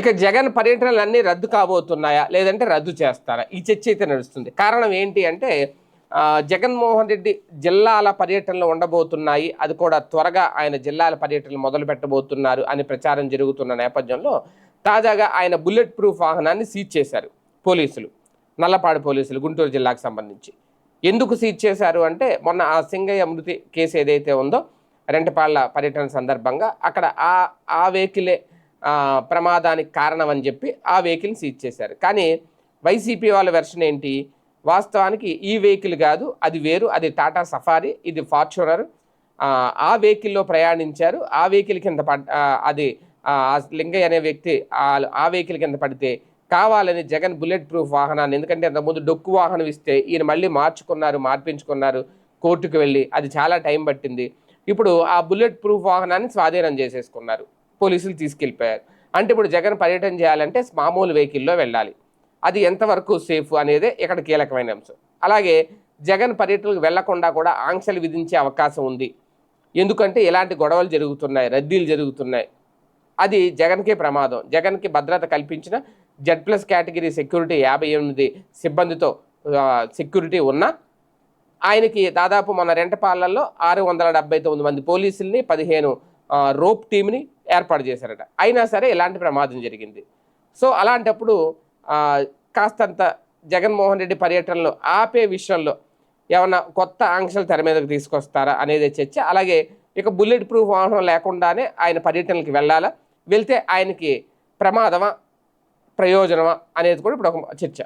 ఇక జగన్ పర్యటనలు అన్నీ రద్దు కాబోతున్నాయా? లేదంటే రద్దు చేస్తారా? ఈ చర్చ అయితే నడుస్తుంది. కారణం ఏంటి అంటే జగన్మోహన్ రెడ్డి జిల్లాల పర్యటనలు ఉండబోతున్నాయి. అది కూడా త్వరగా ఆయన జిల్లాల పర్యటనలు మొదలు పెట్టబోతున్నారు అని ప్రచారం జరుగుతున్న నేపథ్యంలో తాజాగా ఆయన బుల్లెట్ ప్రూఫ్ వాహనాన్ని సీజ్ చేశారు పోలీసులు. నల్లపాడు పోలీసులు గుంటూరు జిల్లాకు సంబంధించి. ఎందుకు సీజ్ చేశారు అంటే మొన్న ఆ సింగయ్య మృతి కేసు ఏదైతే ఉందో రెంటపాళ్ళ పర్యటన సందర్భంగా అక్కడ ఆ ఆ వెహికలే ప్రమాదానికి కారణం అని చెప్పి ఆ వెహికల్ని సీజ్ చేశారు. కానీ వైసీపీ వాళ్ళ వెర్షన్ ఏంటి? వాస్తవానికి ఈ వెహికల్ కాదు అది వేరు అది టాటా సఫారీ ఇది ఫార్చునర్. ఆ, వెహికల్లో ప్రయాణించారు. ఆ వెహికల్ కింద పడ్ అది లింగయ్య అనే వ్యక్తి ఆ ఆ వెహికల్ కింద పడితే కావాలని జగన్ బుల్లెట్ ప్రూఫ్ వాహనాన్ని ఎందుకంటే అంతకుముందు డొక్కు వాహనం ఇస్తే ఈయన మళ్ళీ మార్చుకున్నారు మార్పించుకున్నారు కోర్టుకు వెళ్ళి అది చాలా టైం పట్టింది. ఇప్పుడు ఆ బుల్లెట్ ప్రూఫ్ వాహనాన్ని స్వాధీనం చేసేసుకున్నారు. పోలీసులు తీసుకెళ్ళిపోయారు. అంటే ఇప్పుడు జగన్ పర్యటన చేయాలంటే మామూలు వెహికల్లో వెళ్ళాలి. అది ఎంతవరకు సేఫ్ అనేది ఇక్కడ కీలకమైన అంశం. అలాగే జగన్ పర్యటనకు వెళ్ళకుండా కూడా ఆంక్షలు విధించే అవకాశం ఉంది. ఎందుకంటే ఇలాంటి గొడవలు జరుగుతున్నాయి రద్దీలు జరుగుతున్నాయి. అది జగన్కే ప్రమాదం. జగన్కి భద్రత కల్పించిన జెడ్ ప్లస్ కేటగిరీ సెక్యూరిటీ యాభై ఎనిమిది సిబ్బందితో సెక్యూరిటీ ఉన్న ఆయనకి దాదాపు మన రెంటపాలల్లో ఆరు వందల డెబ్బై తొమ్మిది మంది పోలీసుల్ని పదిహేను రోప్ టీమ్ని ఏర్పాటు చేశారట. అయినా సరే ఇలాంటి ప్రమాదం జరిగింది. సో అలాంటప్పుడు కాస్తంత జగన్మోహన్ రెడ్డి పర్యటనలు ఆపే విషయంలో ఏమన్నా కొత్త ఆంక్షలు తెర మీదకి తీసుకొస్తారా అనేది చర్చ అలాగే ఇక బుల్లెట్ ప్రూఫ్ వాహనం లేకుండానే ఆయన పర్యటనలకు వెళ్ళాలా వెళ్తే ఆయనకి ప్రమాదమా ప్రయోజనమా అనేది కూడా ఇప్పుడు ఒక చర్చ.